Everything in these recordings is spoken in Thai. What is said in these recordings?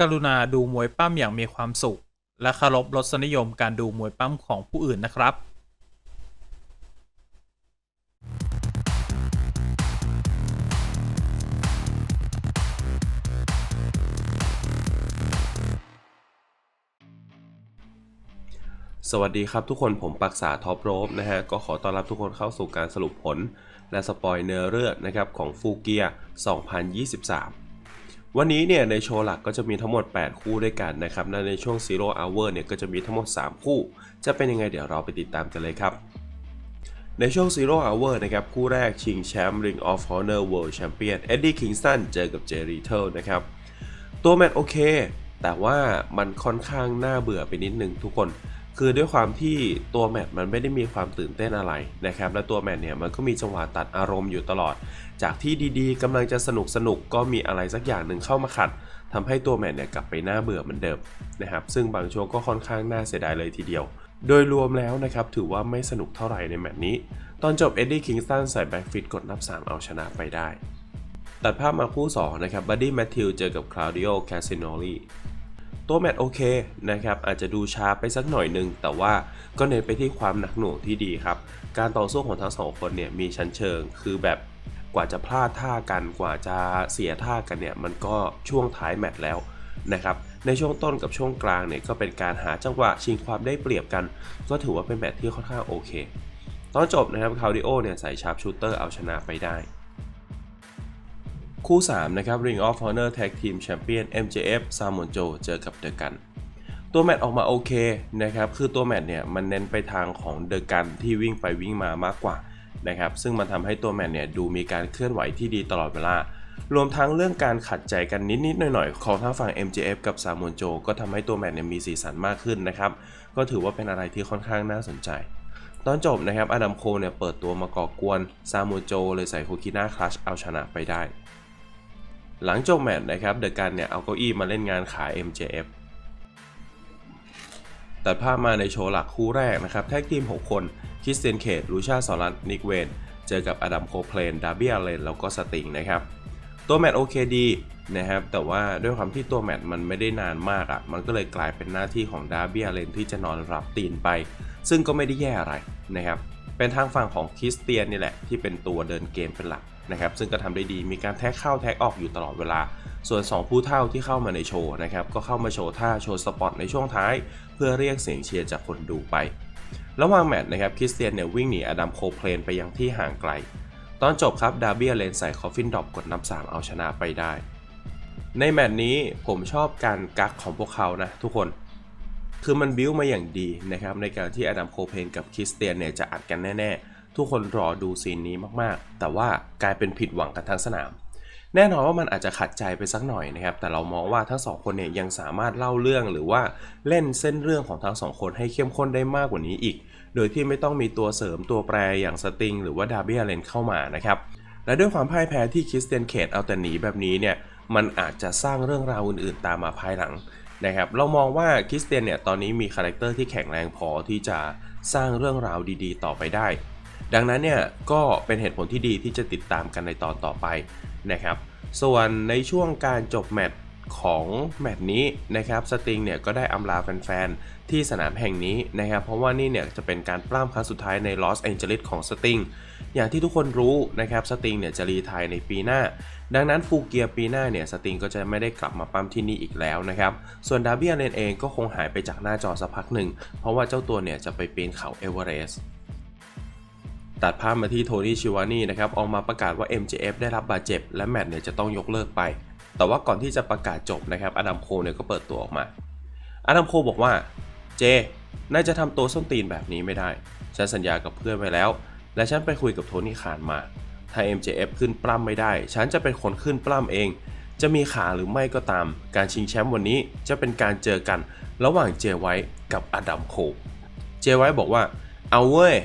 กรุณาดูมวยปั้มอย่างมีความสุข และเคารพรสนิยมการดูมวยปั้มของผู้อื่นนะครับสวัสดีครับทุกคนผมปักษาท็อปโรบนะฮะ ก็ขอต้อนรับทุกคนเข้าสู่การสรุปผล และสปอยเนื้อเรื่องนะครับของฟูเกีย 2023 วันนี้เนี่ยในโชว์หลักก็จะมีทั้งหมด 8 คู่ด้วยกันนะครับและในช่วง Zero Hour เนี่ยก็จะมีทั้งหมด 3 คู่ จะเป็นยังไงเดี๋ยวเราไปติดตามกันเลยครับ ในช่วง Zero Hour นะครับ คู่แรกชิงแชมป์ Ring of Honor World Champion Eddie Kingston เจอกับ Jerry t l นะครับ ตัวแมตช์โอเค แต่ว่ามันค่อนข้างน่าเบื่อไปนิดนึงทุกคน คือด้วยความที่ตัวแมตช์มันไม่ได้มีความตื่นเต้นอะไรนะครับ และตัวแมตช์เนี่ยมันก็มีจังหวะตัดอารมณ์อยู่ตลอด จากที่ดีๆกำลังจะสนุกสนุกๆก็มีอะไรสักอย่างหนึ่งเข้ามาขัดทำให้ตัวแมตช์เนี่ยกลับไปน่าเบื่อเหมือนเดิมนะครับ ซึ่งบางช่วงก็ค่อนข้างน่าเสียดายเลยทีเดียว โดยรวมแล้วนะครับถือว่าไม่สนุกเท่าไหร่ในแมตช์นี้ ตอนจบเอ็ดดี้คิงสตันใส่แบ็กฟิตกดนับ 3 เอาชนะไปได้ ตัดภาพมาคู่2นะครับบัดดี้แมทธิวเจอกับคลาวดิโอแคสซิโนลี ตัวแมตช์โอเคนะครับอาจจะดูช้าไปสักหน่อยหนึ่งแต่ว่าก็เน้นไปที่ความหนักหน่วงที่ดีครับ การต่อสู้ของทั้งสองคนเนี่ยมีชั้นเชิงคือแบบกว่าจะพลาดท่ากันกว่าจะเสียท่ากันเนี่ยมันก็ช่วงท้ายแมตช์แล้วนะครับในช่วงต้นกับช่วงกลางเนี่ยก็เป็นการหาจังหวะชิงความได้เปรียบกัน ก็ถือว่าเป็นแมตช์ที่ค่อนข้างโอเค ตอนจบนะครับคาวดิโอเนี่ยใส่ชาร์ปชูเตอร์เอาชนะไปได้ คู่ 3 นะครับ Ring of Honor Tag Team Champion MJF ซามอนโจเจอกับเดอะกันตัวแมตออกมาโอเคนะครับ คือตัวแมตเนี่ยมันเน้นไปทางของเดอะกันที่วิ่งไปวิ่งมามากกว่านะครับ ซึ่งมันทำให้ตัวแมตเนี่ยดูมีการเคลื่อนไหวที่ดีตลอดเวลารวมทั้งเรื่องการขัดใจกันนิด ๆ หน่อย ๆ ของทั้งฝั่ง MJF กับซามอนโจ ก็ทำให้ตัวแมตเนี่ยมีสีสันมากขึ้นนะครับ ก็ถือว่าเป็นอะไรที่ค่อนข้างน่าสนใจ ตอนจบนะครับอดัมโคเนี่ยเปิดตัวมาก่อกวนซามอนโจ เลยใส่โคคิน่าคลัชเอาชนะไปได้ หลังจบแมตช์นะครับเดอะกันเนี่ยเอาเก้าอี้มาเล่นงานขาย MJF ตัดภาพมาในโชว์หลักคู่แรกนะครับ แท็กทีม 6 คนคริสเตียนเคดลูชาสอรันนิกเวน เจอกับอดัมโคเพลน ดาร์บี้อาเลน แล้วก็สติงนะครับ ตัวแมตช์โอเคดีนะครับ แต่ว่าด้วยความที่ตัวแมตช์มันไม่ได้นานมากอะ่ะ มันก็เลยกลายเป็นหน้าที่ของดาร์บี้อาเลนที่จะนอนรับตีนไป ซึ่งก็ไม่ได้แย่อะไรนะครับ เป็นทางฝั่งของคริสเตียนนี่แหละที่เป็นตัวเดินเกมเป็นหลัก นะครับซึ่งก็ทำได้ดีมีการแท็กเข้าแท็กออกอยู่ตลอดเวลา ส่วน 2 ผู้เท่าที่เข้ามาในโชว์นะครับก็เข้ามาโชว์ท่าโชว์สปอตในช่วงท้าย เพื่อเรียกเสียงเชียร์จากคนดูไประหว่างแมตช์นะครับคริสเตียนเนี่ยวิ่งหนีอดัมโคเพลนไปยังที่ห่างไกล ตอนจบครับดาร์บี้เลนใส่คอฟฟินดอปกดนับ 3 เอาชนะไปได้ ในแมตช์นี้ผมชอบการกักของพวกเขานะทุกคนคือมันบิ้วมาอย่างดีนะครับในการที่อดัมโคเพนกับคริสเตียนเนี่ยจะอัดกันแน่ๆ ทุกคนรอดูซีนนี้มากๆ แต่ว่ากลายเป็นผิดหวังกันทั้งสนาม แน่นอนว่ามันอาจจะขัดใจไปสักหน่อยนะครับ แต่เรามองว่าทั้งสองคนเนี่ยยังสามารถเล่าเรื่องหรือว่าเล่นเส้นเรื่องของทั้งสองคนให้เข้มข้นได้มากกว่านี้อีก โดยที่ไม่ต้องมีตัวเสริมตัวแปรอย่างสติงหรือว่าดาร์บี้อเลนเข้ามานะครับ และด้วยความพ่ายแพ้ที่คริสเตียนเคดเอาแต่หนีแบบนี้เนี่ย มันอาจจะสร้างเรื่องราวอื่นๆ ตามมาภายหลังนะครับ เรามองว่าคริสเตียนเนี่ยตอนนี้มีคาแรคเตอร์ที่แข็งแรงพอที่จะสร้างเรื่องราวดีๆ ต่อไปได้ ดังนั้นเนี่ยก็เป็นเหตุผลที่ดีที่จะติดตามกันในตอนต่อไปนะครับ ส่วนในช่วงการจบแมตช์ของแมตช์นี้นะครับสติงเนี่ยก็ได้อำลาแฟนๆ ที่สนามแห่งนี้นะครับ เพราะว่านี่เนี่ยจะเป็นการปล้ำครั้งสุดท้ายในลอสแองเจลิสของสติงอย่างที่ทุกคนรู้นะครับสติงเนี่ยจะรีไทายในปีหน้า ดังนั้นฟูเกียปีหน้าเนี่ยสติงก็จะไม่ได้กลับมาปั้มที่นี่อีกแล้วนะครับส่วนดาร์บี้อเลนเองก็คงหายไปจากหน้าจอสักพักหนึ่งเพราะว่าเจ้าตัวเนี่ยจะไปปีนเขาเอเวอเรสต์ ตัดภาพมาที่โทนี่ชิวานี่นะครับออกมาประกาศว่า MJF ได้รับบาดเจ็บ และแมตช์เนี่ยจะต้องยกเลิกไป แต่ว่าก่อนที่จะประกาศจบนะครับอดัมโคเนี่ยก็เปิดตัวออกมาอดัมโคบอกว่าเจน่าจะทำตัวส้นตีนแบบนี้ไม่ได้ ฉันสัญญากับเพื่อนไว้แล้ว และฉันไปคุยกับโทนี่คานมา ถ้า MJF ขึ้นปล้ำไม่ได้ ฉันจะเป็นคนขึ้นปล้ำเอง จะมีขาหรือไม่ก็ตาม การชิงแชมป์วันนี้จะเป็นการเจอกัน ระหว่างเจไว้กับอดัมโค เจไว้บอกว่า เอาเว้ย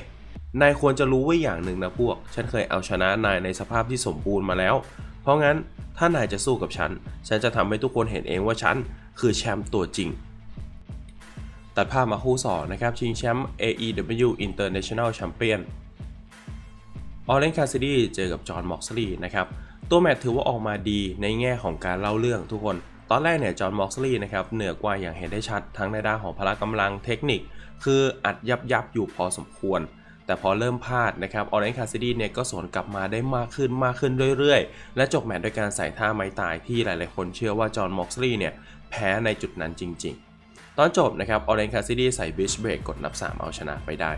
นายควรจะรู้ไว้อย่างหนึ่งนะพวก ฉันเคยเอาชนะนายในสภาพที่สมบูรณ์มาแล้ว เพราะงั้นถ้านายจะสู้กับฉัน ฉันจะทำให้ทุกคนเห็นเองว่าฉันคือแชมป์ตัวจริง ตัดภาพมาคู่สองนะครับชิงแชมป์ AEW International Champion ออเรนคาซิดี้เจอกับจอห์น มอกซลีย์นะครับ ตัวแมตช์ถือว่าออกมาดีในแง่ของการเล่าเรื่องทุกคน ตอนแรกเนี่ยจอห์น มอกซลีย์นะครับเหนือกว่าอย่างเห็นได้ชัดทั้งในด้านของพละกำลังเทคนิค คืออัดยับยับอยู่พอสมควร แต่พอเริ่มพลาดนะครับออเรนคาซิดี้เนี่ยก็สวนกลับมาได้มากขึ้นมากขึ้นเรื่อยๆ และจบแมตช์ด้วยการใส่ท่าไม้ตายที่หลายๆ คนเชื่อว่าจอห์นม็อกซ์ลีย์เนี่ยแพ้ในจุดนั้นจริง ๆ ตอนจบนะครับออเรนคาซิดี้ใส่บิชเบรกกดนับ 3 เอาชนะไปได้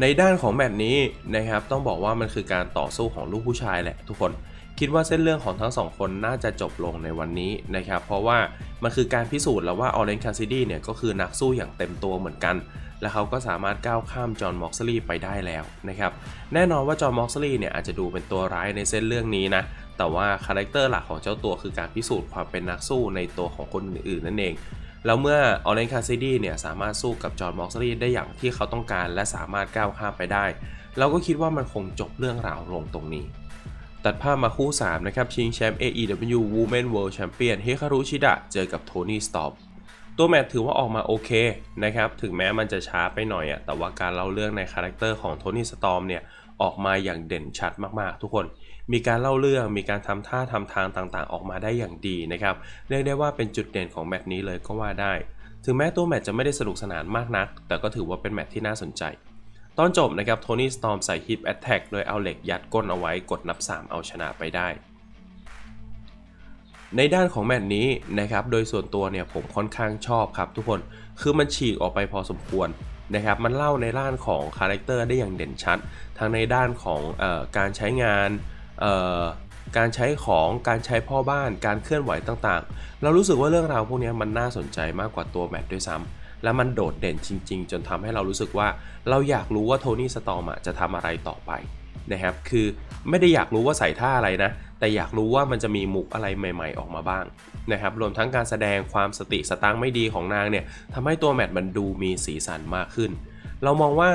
ในด้านของแมตช์นี้นะครับต้องบอกว่ามันคือการต่อสู้ของลูกผู้ชายแหละทุกคนคิดว่าเส้นเรื่องของทั้งสองคนน่าจะจบลงในวันนี้นะครับ เพราะว่ามันคือการพิสูจน์แล้วว่าออเรนคาซิดี้เนี่ยก็คือนักสู้อย่างเต็มตัวเหมือนกัน และเขาก็สามารถก้าวข้ามจอห์นม็อกซลีย์ไปได้แล้วนะครับแน่นอนว่าจอห์นม็อกซลีย์เนี่ยอาจจะดูเป็นตัวร้ายในเส้นเรื่องนี้นะแต่ว่าคาแรคเตอร์หลักของเจ้าตัวคือการพิสูจน์ความเป็นนักสู้ในตัวของคนอื่นๆนั่นเองแล้วเมื่อออเรนคาซิดี้เนี่ยสามารถสู้กับจอห์นม็อกซลีย์ได้อย่างที่เขาต้องการ และสามารถก้าวข้ามไปได้ เราก็คิดว่ามันคงจบเรื่องราวลงตรงนี้ ตัดภาพมาคู่ 3 นะครับ ชิงแชมป์ AEW Women World Champion เฮคารุชิดะเจอกับโทนี่สตอป ตัวแมตช์ถือว่าออกมาโอเคนะครับ ถึงแม้มันจะช้าไปหน่อยอะแต่ว่าการเล่าเรื่องในคาแรคเตอร์ของโทนี่สตอมเนี่ยออกมาอย่างเด่นชัดมากๆ ทุกคน มีการเล่าเรื่อง มีการทำท่าทำทางต่างๆ ออกมาได้อย่างดีนะครับ เรียกได้ว่าเป็นจุดเด่นของแมตช์นี้เลยก็ว่าได้ ถึงแม้ตัวแมตช์จะไม่ได้สนุกสนานมากนัก แต่ก็ถือว่าเป็นแมตช์ที่น่าสนใจ ตอนจบนะครับ โทนี่สตอมใส่ฮิปแอตแทกโดยเอาเหล็กยัดก้นเอาไว้กดนับ 3 เอาชนะไปได้ ในด้านของแมตช์นี้นะครับ โดยส่วนตัวเนี่ยผมค่อนข้างชอบครับทุกคน คือมันฉีกออกไปพอสมควรนะครับ มันเล่าในด้านของคาแรคเตอร์ได้อย่างเด่นชัด ทั้งในด้านของออการใช้งานการใช้ของ การใช้พ่อบ้าน การเคลื่อนไหวต่างๆ เรารู้สึกว่าเรื่องราวพวกนี้มันน่าสนใจมากกว่าตัวแมตช์ด้วยซ้ำและมันโดดเด่นจริง ๆ จนทำให้เรารู้สึกว่า เราอยากรู้ว่าโทนี่สตอมจะทำอะไรต่อไป นะครับ คือไม่ได้อยากรู้ว่าใส่ท่าอะไรนะ แต่อยากรู้ว่ามันจะมีมุกอะไรใหม่ ๆ ออกมาบ้างนะครับ รวมทั้งการแสดงความสติสตางไม่ดีของนางเนี่ยทำให้ตัวแมตช์มันดูมีสีสันมากขึ้น เรามองว่า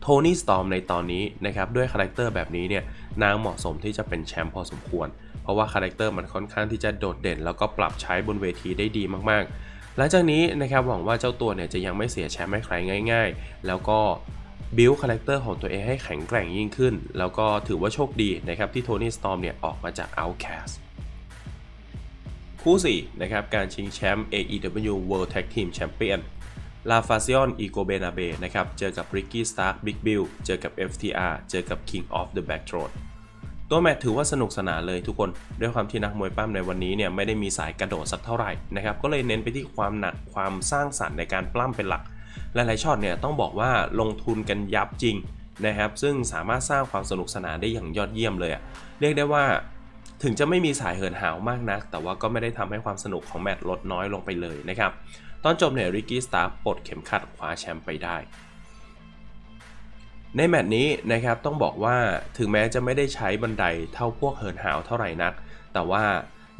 โทนี่สตอมในตอนนี้นะครับด้วยคาแรคเตอร์แบบนี้เนี่ยนางเหมาะสมที่จะเป็นแชมป์พอสมควร เพราะว่าคาแรคเตอร์มันค่อนข้างที่จะโดดเด่น แล้วก็ปรับใช้บนเวทีได้ดีมากๆ หลังจากนี้นะครับหวังว่าเจ้าตัวเนี่ยจะยังไม่เสียแชมป์ให้ใครง่าย ๆ แล้วก็ บิวคาแรคเตอร์ของตัวเองให้แข็งแกร่งยิ่งขึ้น แล้วก็ถือว่าโชคดีนะครับที่โทนี่สตอมเนี่ยออกมาจาก Outcast คู่ 4 นะครับ การชิงแชมป์ AEW World Tag Team Champion ลาฟาซิออนอีโกเบนาเบนะครับ เจอกับริกกี้สตาร์ Big Bill เจอกับ FTR เจอกับ King of the Backroad ตัวแมตช์ถือว่าสนุกสนานเลยทุกคน ด้วยความที่นักมวยปั้มในวันนี้เนี่ยไม่ได้มีสายกระโดดสักเท่าไหร่นะครับ ก็เลยเน้นไปที่ความหนักความสร้างสรรค์ในการปล้ำเป็นหลัก หลายๆช็อตเนี่ยต้องบอกว่าลงทุนกันยับจริงนะครับ ซึ่งสามารถสร้างความสนุกสนานได้อย่างยอดเยี่ยมเลยอะเรียกได้ว่าถึงจะไม่มีสายเหินหาวมากนัก แต่ว่าก็ไม่ได้ทำให้ความสนุกของแมตช์ลดน้อยลงไปเลยนะครับ ตอนจบเนี่ยริกกี้สตาร์ปลดเข็มขัดคว้าแชมป์ไปได้ ในแมตช์นี้นะครับต้องบอกว่าถึงแม้จะไม่ได้ใช้บันไดเท่าพวกเหินหาวเท่าไหร่นัก แต่ว่า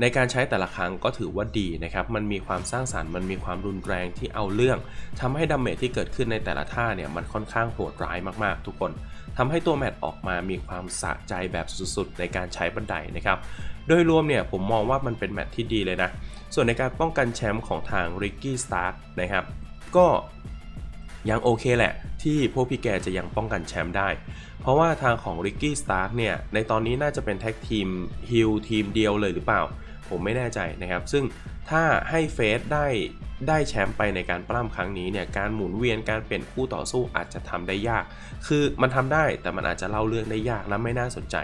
ในการใช้แต่ละครั้งก็ถือว่าดีนะครับ มันมีความสร้างสารรค์ มันมีความรุนแรงที่เอาเรื่องทำให้ดาเมจที่เกิดขึ้นในแต่ละท่าเนี่ยมันค่อนข้างโหดร้ายมากๆ ทุกคนทำให้ตัวแมตช์ออกมามีความสะใจแบบสุดๆ ในการใช้บันไดนะครับ โดยรวมเนี่ยผมมองว่ามันเป็นแมตช์ที่ดีเลยนะ ส่วนในการป้องกันแชมป์ของทางริกกี้สตาร์นะครับ ก็ยังโอเคแหละ ที่พวกพี่แกจะยังป้องกันแชมป์ได้ เพราะว่าทางของริกกี้สตาร์เนี่ยในตอนนี้น่าจะเป็นแท็กทีมฮิลทีมเดียวเลยหรือเปล่า ผมไม่แน่ใจนะครับ ซึ่งถ้าให้เฟสได้ได้แชมป์ไปในการปล้ำครั้งนี้เนี่ยการหมุนเวียนการเปลี่ยนคู่ต่อสู้อาจจะทำได้ยาก คือมันทำได้แต่มันอาจจะเล่าเรื่องได้ยากและไม่น่าสนใจ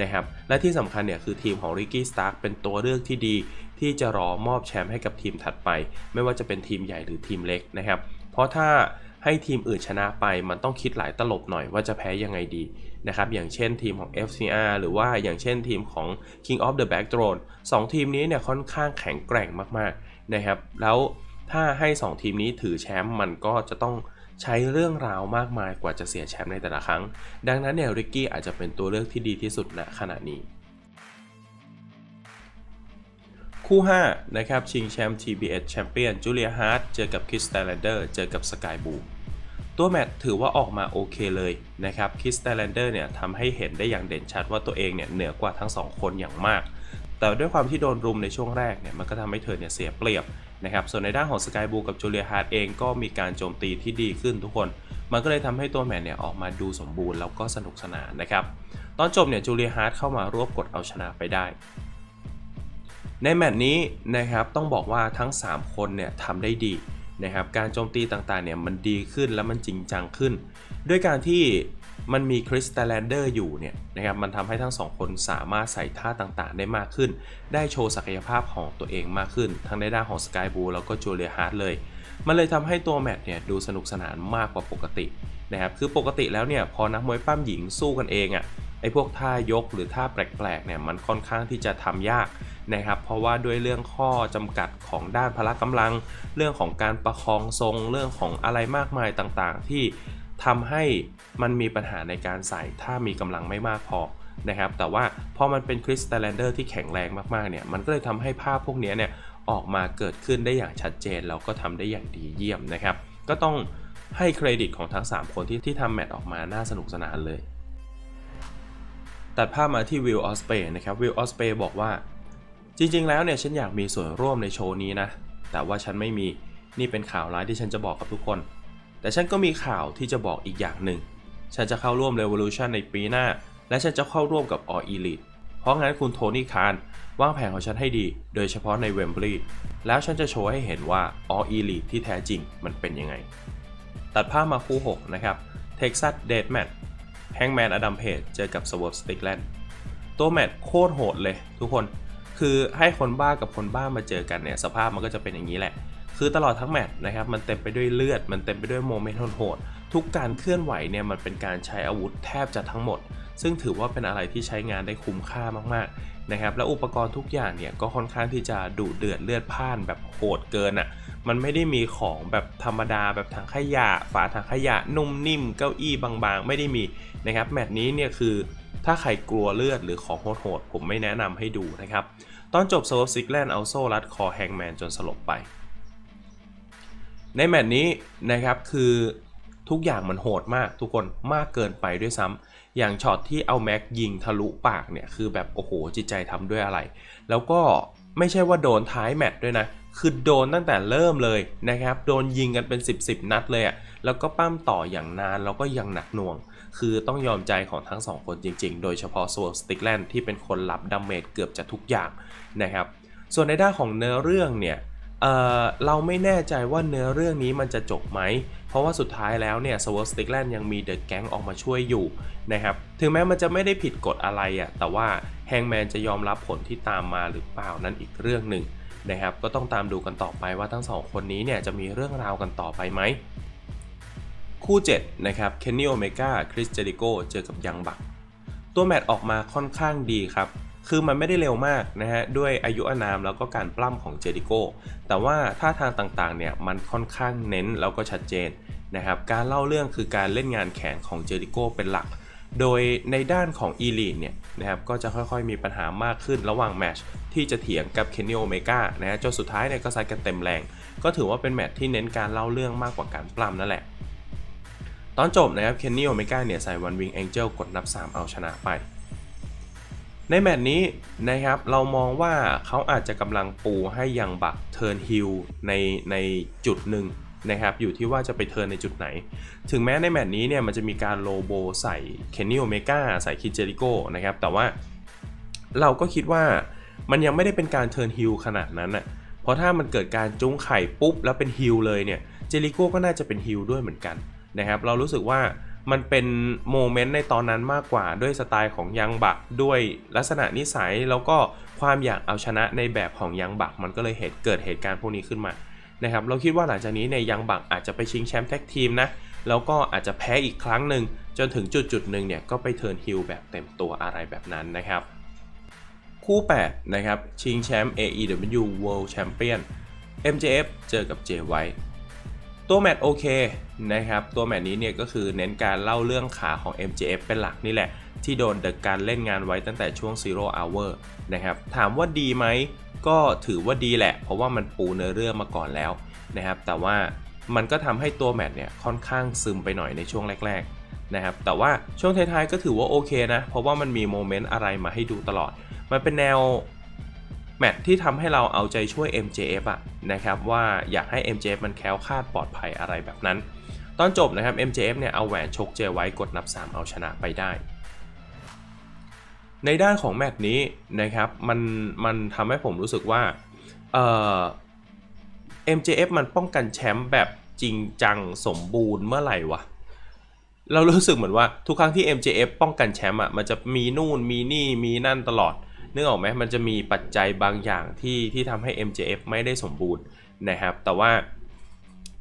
นะครับและที่สำคัญเนี่ยคือทีมของริกกี้สตาร์เป็นตัวเลือกที่ดี ที่จะรอมอบแชมป์ให้กับทีมถัดไป ไม่ว่าจะเป็นทีมใหญ่หรือทีมเล็กนะครับ เพราะถ้า ให้ทีมอื่นชนะไป มันต้องคิดหลายตลบหน่อยว่าจะแพ้ยังไงดีนะครับ อย่างเช่นทีมของ FCR หรือว่าอย่างเช่นทีมของ King of the Backroad สองทีมนี้เนี่ยค่อนข้างแข็งแกร่งมากๆนะครับ แล้วถ้าให้ 2 ทีมนี้ถือแชมป์มันก็จะต้องใช้เรื่องราวมากมายกว่าจะเสียแชมป์ในแต่ละครั้ง ดังนั้นเนี่ยริกกี้อาจจะเป็นตัวเลือกที่ดีที่สุดณขณะนี้ คู่ 5 นะครับ ชิงแชมป์ TBS แชมเปี้ยนจูเลียฮาร์ดเจอกับคริสตัลแลนเดอร์เจอกับสกายบูตัวแมตช์ถือว่าออกมาโอเคเลยนะครับคริสตัลแลนเดอร์เนี่ยทำให้เห็นได้อย่างเด่นชัดว่าตัวเองเนี่ยเหนือกว่าทั้ง 2 คนอย่างมาก แต่ด้วยความที่โดนรุมในช่วงแรกเนี่ยมันก็ทำให้เธอเนี่ยเสียเปรียบนะครับส่วนในด้านของสกายบูกับจูเลียฮาร์ดเองก็มีการโจมตีที่ดีขึ้นทุกคน มันก็เลยทำให้ตัวแมตช์เนี่ยออกมาดูสมบูรณ์แล้วก็สนุกสนานนะครับตอนจบเนี่ยจูเลียฮาร์ดเข้ามารวบกดเอาชนะไปได้ ในแมตช์นี้นะครับต้องบอกว่าทั้ง 3 คนเนี่ยทำได้ดีนะครับการโจมตีต่างๆเนี่ยมันดีขึ้นและมันจริงจังขึ้น ด้วยการที่มันมีคริสตัลแลนเดอร์อยู่เนี่ยนะครับมันทำให้ทั้งสองคนสามารถใส่ท่าต่างๆ ได้มากขึ้น ได้โชว์ศักยภาพของตัวเองมากขึ้น ทั้งในด้านของสกายบูแล้วก็จูเลียฮาร์ดเลย มันเลยทำให้ตัวแมตช์เนี่ยดูสนุกสนานมากกว่าปกตินะครับคือปกติแล้วเนี่ยพอนักมวยปั้มหญิงสู้กันเองอะ่ะ ไอ้พวกท่ายกหรือท่าแปลกๆเนี่ยมันค่อนข้างที่จะทำยากนะครับ เพราะว่าด้วยเรื่องข้อจำกัดของด้านพละกำลัง เรื่องของการประคองทรงเรื่องของอะไรมากมายต่างๆ ที่ทำให้มันมีปัญหาในการใส่ถ้ามีกำลังไม่มากพอนะครับ แต่ว่าพอมันเป็นคริสตัลแลนเดอร์ที่แข็งแรงมากๆเนี่ยมันก็เลยทำให้ภาพพวกนี้เนี่ยออกมาเกิดขึ้นได้อย่างชัดเจนแล้วก็ทำได้อย่างดีเยี่ยมนะครับ ก็ต้องให้เครดิตของทั้ง 3 คนที่ที่ทำแมตช์ออกมาน่าสนุกสนานเลย ตัดภาพมาที่วิลออสเปย์นะครับวิลออสเปย์บอกว่า จริงๆ แล้วเนี่ยฉันอยากมีส่วนร่วมในโชว์นี้นะ แต่ว่าฉันไม่มีนี่เป็นข่าวร้ายที่ฉันจะบอกกับทุกคน แต่ฉันก็มีข่าวที่จะบอกอีกอย่างหนึ่ง ฉันจะเข้าร่วม Revolution ในปีหน้า และฉันจะเข้าร่วมกับ All Elite เพราะงั้นคุณโทนี่คานวางแผนของฉันให้ดี โดยเฉพาะในเวมบลีย์แล้วฉันจะโชว์ให้เห็นว่า All Elite ที่แท้จริงมันเป็นยังไง ตัดภาพมาคู่ 6 นะครับ Texas Death Match แฮงแมนอดัมเพจเจอกับสวอตสติกแลนด์ตัวแมตช์โคตรโหดเลยทุกคนคือให้คนบ้ากับคนบ้ามาเจอกันเนี่ยสภาพมันก็จะเป็นอย่างนี้แหละ คือตลอดทั้งแมตช์นะครับมันเต็มไปด้วยเลือด มันเต็มไปด้วยโมเมนต์โหดทุกการเคลื่อนไหวเนี่ยมันเป็นการใช้อาวุธแทบจะทั้งหมด ซึ่งถือว่าเป็นอะไรที่ใช้งานได้คุ้มค่ามากๆนะครับและอุปกรณ์ทุกอย่างเนี่ยก็ค่อนข้างที่จะดุเดือดเลือดพ่านแบบโหดเกินอะ่ะ มันไม่ได้มีของแบบธรรมดาแบบถังขยะ ฝาถังขยะนุ่มนิ่มเก้าอี้บางๆ ไม่ได้มีนะครับแมตช์นี้เนี่ยคือถ้าใครกลัวเลือดหรือของโหดๆผมไม่แนะนำให้ดูนะครับ ตอนจบโซลซิกแลนด์เอาโซ่รัดคอแฮงแมนจนสลบไป ในแมตช์นี้นะครับคือทุกอย่างมันโหดมากทุกคนมากเกินไปด้วยซ้ำ อย่างช็อตที่เอาแม็กยิงทะลุปากเนี่ยคือแบบโอ้โหจิตใจทำด้วยอะไร แล้วก็ไม่ใช่ว่าโดนท้ายแมตช์ด้วยนะ คือโดนตั้งแต่เริ่มเลยนะครับ โดนยิงกันเป็น 10บสนัดเลยอะ่ะ แล้วก็ปั้มต่ออย่างนานแล้วก็ยังหนักหน่วง คือต้องยอมใจของทั้งสองคนจริง ๆ โดยเฉพาะโซลสติกแลนด์ที่เป็นคนรับดาเมจเกือบจะทุกอย่างนะครับ ส่วนในด้านของเนื้อเรื่องเนี่ย เอ่อเราไม่แน่ใจว่าเนื้อเรื่องนี้มันจะจบไหม เพราะว่าสุดท้ายแล้วเนี่ยสวอตสติกแลนด์ยังมีเดอะแก๊งออกมาช่วยอยู่นะครับ ถึงแม้มันจะไม่ได้ผิดกฎอะไรอะ่ะ แต่ว่าแฮงแมนจะยอมรับผลที่ตามมาหรือเปล่านั่นอีกเรื่องหนึ่งนะครับ ก็ต้องตามดูกันต่อไปว่าทั้งสองคนนี้เนี่ยจะมีเรื่องราวกันต่อไปไหม คู่ 7 นะครับเคนนี่โอเมก้าคริสเจริโกเจอกับยังบัก ตัวแมตช์ออกมาค่อนข้างดีครับ คือมันไม่ได้เร็วมากนะฮะด้วยอายุอานามแล้วก็การปล้ำของเจริโก้แต่ว่าท่าทางต่างๆเนี่ยมันค่อนข้างเน้นแล้วก็ชัดเจนนะครับการเล่าเรื่องคือการเล่นงานแขนของเจริโก้เป็นหลัก โดยในด้านของอีลีนเนี่ยนะครับก็จะค่อยๆมีปัญหามากขึ้นระหว่างแมชที่จะเถียงกับเคนนี่โอเมก้านะฮะจนสุดท้ายเนี่ยก็ใส่กันเต็มแรง ก็ถือว่าเป็นแมตช์ที่เน้นการเล่าเรื่องมากกว่าการปล้ำนั่นแหละ ตอนจบนะครับเคนนี่โอเมก้าเนี่ยใส่วันวิงแองเจิลกดนับ 3 เอาชนะไป ในแมตช์นี้นะครับเรามองว่าเขาอาจจะกำลังปูให้ยังบักเทิร์นฮิลในในจุดหนึ่งนะครับอยู่ที่ว่าจะไปเทิร์นในจุดไหน ถึงแม้ในแมตช์นี้เนี่ยมันจะมีการโลโบใส่เคนนี่โอเมก้าใส่คิเจริโกนะครับแต่ว่าเราก็คิดว่ามันยังไม่ได้เป็นการเทิร์นฮิลขนาดนั้นอะเพราะถ้ามันเกิดการจุ้งไข่ปุ๊บแล้วเป็นฮิลเลยเนี่ยเจริโกก็น่าจะเป็นฮิลด้วยเหมือนกันนะครับเรารู้สึกว่า มันเป็นโมเมนต์ในตอนนั้นมากกว่าด้วยสไตล์ของยังบักด้วยลักษณะนิสัยแล้วก็ความอยากเอาชนะในแบบของยังบักมันก็เลยเหตุเกิดเหตุการณ์พวกนี้ขึ้นมานะครับเราคิดว่าหลังจากนี้ในยังบักอาจจะไปชิงแชมป์แท็กทีมนะแล้วก็อาจจะแพ้อีกครั้งหนึ่งจนถึงจุดจุดหนึ่งเนี่ยก็ไปเทิร์นฮิลแบบเต็มตัวอะไรแบบนั้นนะครับคู่ 8 นะครับ ชิงแชมป์ AEW World Champion MJF เจอกับ Jay White ตัวแมตโอเคนะครับตัวแมตนี้เนี่ยก็คือเน้นการเล่าเรื่องขาของ MJF เป็นหลักนี่แหละ ที่โดนเดอะการเล่นงานไว้ตั้งแต่ช่วง Zero Hour นะครับถามว่าดีไหมก็ถือว่าดีแหละ เพราะว่ามันปูเนื้อเรื่องมาก่อนแล้วนะครับแต่ว่ามันก็ทำให้ตัวแมตเนี่ยค่อนข้างซึมไปหน่อยในช่วงแรกๆนะครับแต่ว่าช่วงท้ายๆก็ถือว่าโอเคนะ เพราะว่ามันมีโมเมนต์อะไรมาให้ดูตลอด มันเป็นแนว แมตช์ที่ทำให้เราเอาใจช่วย MJF อะนะครับว่าอยากให้ MJF มันแคล้วคลาดปลอดภัยอะไรแบบนั้น ตอนจบนะครับ MJF เนี่ยเอาแหวนชกเจไว้กดนับ 3 เอาชนะไปได้ ในด้านของแมตช์นี้นะครับมันมันทำให้ผมรู้สึกว่าเอ่อ MJF มันป้องกันแชมป์แบบจริงจังสมบูรณ์เมื่อไหร่วะเรารู้สึกเหมือนว่าทุกครั้งที่ MJF ป้องกันแชมป์อะมันจะมีนู่นมีนี่มีนั่นตลอด นึกออกไหมมันจะมีปัจจัยบางอย่างที่ที่ทำให้ MJF ไม่ได้สมบูรณ์นะครับ แต่ว่า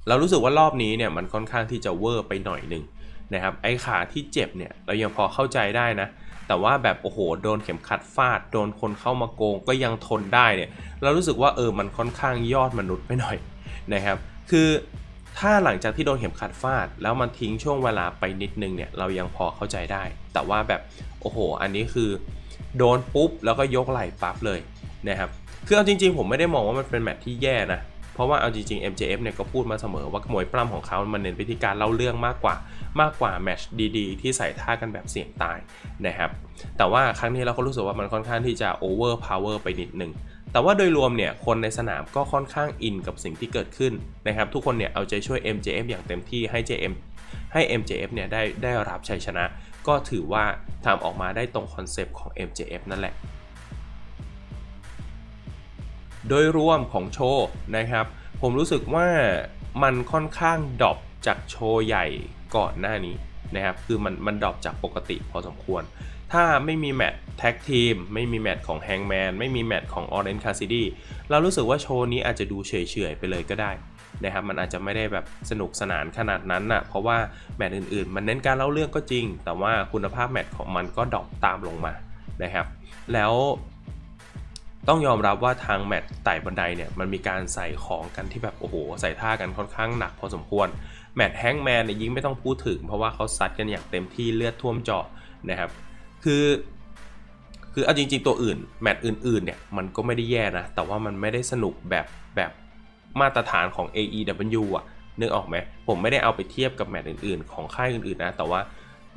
เรารู้สึกว่ารอบนี้เนี่ยมันค่อนข้างที่จะเวอร์ไปหน่อยหนึ่งนะครับ ไอ้ขาที่เจ็บเนี่ยเรายังพอเข้าใจได้นะ แต่ว่าแบบโอ้โหโดนเข็มขัดฟาด โดนคนเข้ามาโกงก็ยังทนได้เนี่ย เรารู้สึกว่าเออมันค่อนข้างยอดมนุษย์ไปหน่อยนะครับ คือถ้าหลังจากที่โดนเข็มขัดฟาด แล้วมันทิ้งช่วงเวลาไปนิดนึงเนี่ยเรายังพอเข้าใจได้ แต่ว่าแบบโอ้โห อันนี้คือ โดนปุ๊บแล้วก็ยกไหล่ปั๊บเลยนะครับคือเอาจริง ๆ ผมไม่ได้มองว่ามันเป็นแมตช์ที่แย่นะเพราะว่าเอาจริงๆ MJF เนี่ยก็พูดมาเสมอว่ามวยปล้ำของเขามันเน้นไปที่การเล่าเรื่องมากกว่า มากกว่าแมชดีๆ ที่ใส่ท่ากันแบบเสี่ยงตายนะครับ แต่ว่าครั้งนี้เราก็รู้สึกว่ามันค่อนข้างที่จะ over power ไปนิดนึง แต่ว่าโดยรวมเนี่ยคนในสนามก็ค่อนข้างอินกับสิ่งที่เกิดขึ้นนะครับ ทุกคนเนี่ยเอาใจช่วย MJF อย่างเต็มที่ให้ JM ให้ MJF เนี่ยได้ได้รับชัยชนะ ก็ถือว่าทำออกมาได้ตรงคอนเซปต์ของ MJF นั่นแหละ โดยรวมของโชว์นะครับ ผมรู้สึกว่ามันค่อนข้างดรอปจากโชว์ใหญ่ก่อนหน้านี้นะครับ คือมันมันดรอปจากปกติพอสมควร ถ้าไม่มีแมตช์แท็กทีม ไม่มีแมตช์ของแฮงแมน ไม่มีแมตช์ของออเรน c ์คาซิดี้เรารู้สึกว่าโชว์นี้อาจจะดูเฉยๆไปเลยก็ได้ นะครับมันอาจจะไม่ได้แบบสนุกสนานขนาดนั้นนะ่ะเพราะว่าแมตช์อื่นๆ มันเน้นการเล่าเรื่องก็จริง แต่ว่าคุณภาพแมตช์ของมันก็ดรอปตามลงมานะครับ แล้วต้องยอมรับว่าทางแมตช์ไต่บันไดเนี่ยมันมีการใส่ของกันที่แบบโอ้โหใส่ท่ากันค่อนข้างหนักพอสมควรแมตช์แฮงแมนเนี่ยยิ่งไม่ต้องพูดถึง เพราะว่าเขาซัดกันอย่างเต็มที่เลือดท่วมจอนะครับ คือคือเอาจริงๆตัวอื่นแมตช์อื่นๆเนี่ยมันก็ไม่ได้แย่นะแต่ว่ามันไม่ได้สนุกแบบแบบ มาตรฐานของ AEW อะนึกออกไหมผมไม่ได้เอาไปเทียบกับแมตช์อื่นๆ ของค่ายอื่นๆนะ แต่ว่า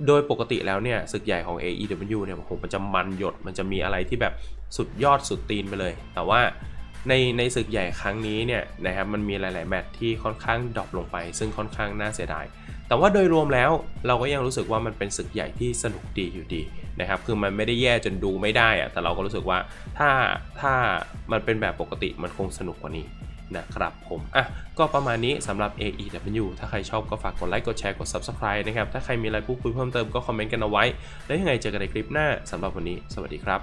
โดยปกติแล้วเนี่ยศึกใหญ่ของ AEW เนี่ยโอ้โหมันจะมันหยดมันจะมีอะไรที่แบบสุดยอดสุดตีนไปเลย แต่ว่าในในศึกใหญ่ครั้งนี้เนี่ยนะครับมันมีหลาย ๆ แมตช์ที่ค่อนข้างดรอปลงไป ซึ่งค่อนข้างน่าเสียดาย แต่ว่าโดยรวมแล้วเราก็ยังรู้สึกว่ามันเป็นศึกใหญ่ที่สนุกดีอยู่ดีนะครับคือมันไม่ได้แย่จนดูไม่ได้อะแต่เราก็รู้สึกว่าถ้าถ้ามันเป็นแบบปกติมันคงสนุกกว่านี้ นะครับผมอะก็ประมาณนี้สำหรับ AEW ถ้าใครชอบก็ฝากกดไลค์กดแชร์กด Subscribe นะครับ ถ้าใครมีอะไรพูดคุยเพิ่มเติมก็คอมเมนต์กันเอาไว้ แล้วยังไงเจอกันในคลิปหน้าสำหรับวันนี้ สวัสดีครับ